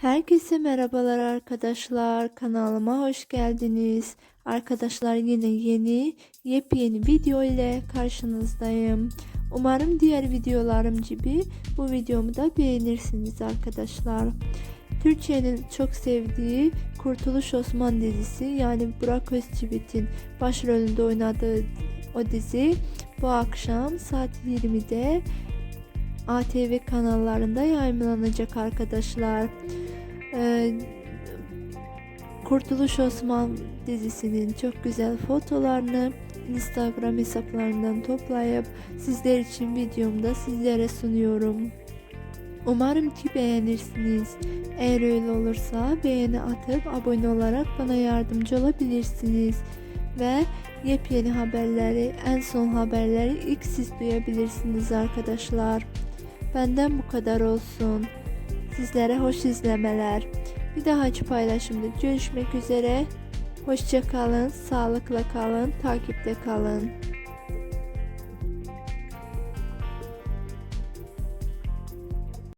Herkese merhabalar arkadaşlar. Kanalıma hoş geldiniz. Arkadaşlar yine yeni yepyeni video ile karşınızdayım. Umarım diğer videolarım gibi bu videomu da beğenirsiniz arkadaşlar. Türkiye'nin çok sevdiği Kurtuluş Osman dizisi yani Burak Özçivit'in başrolünde oynadığı o dizi bu akşam saat 20'de ATV kanallarında yayınlanacak arkadaşlar. Ee, Kurtuluş Osman dizisinin çok güzel fotolarını Instagram hesaplarından toplayıp sizler için videomda sizlere sunuyorum. Umarım ki beğenirsiniz. Eğer öyle olursa beğeni atıp abone olarak bana yardımcı olabilirsiniz. Ve yepyeni haberleri, en son haberleri ilk siz duyabilirsiniz arkadaşlar. Benden bu kadar olsun. Sizlere hoş izlemeler. Bir dahaki paylaşımda görüşmek üzere. Hoşça kalın, sağlıkla kalın, takipte kalın.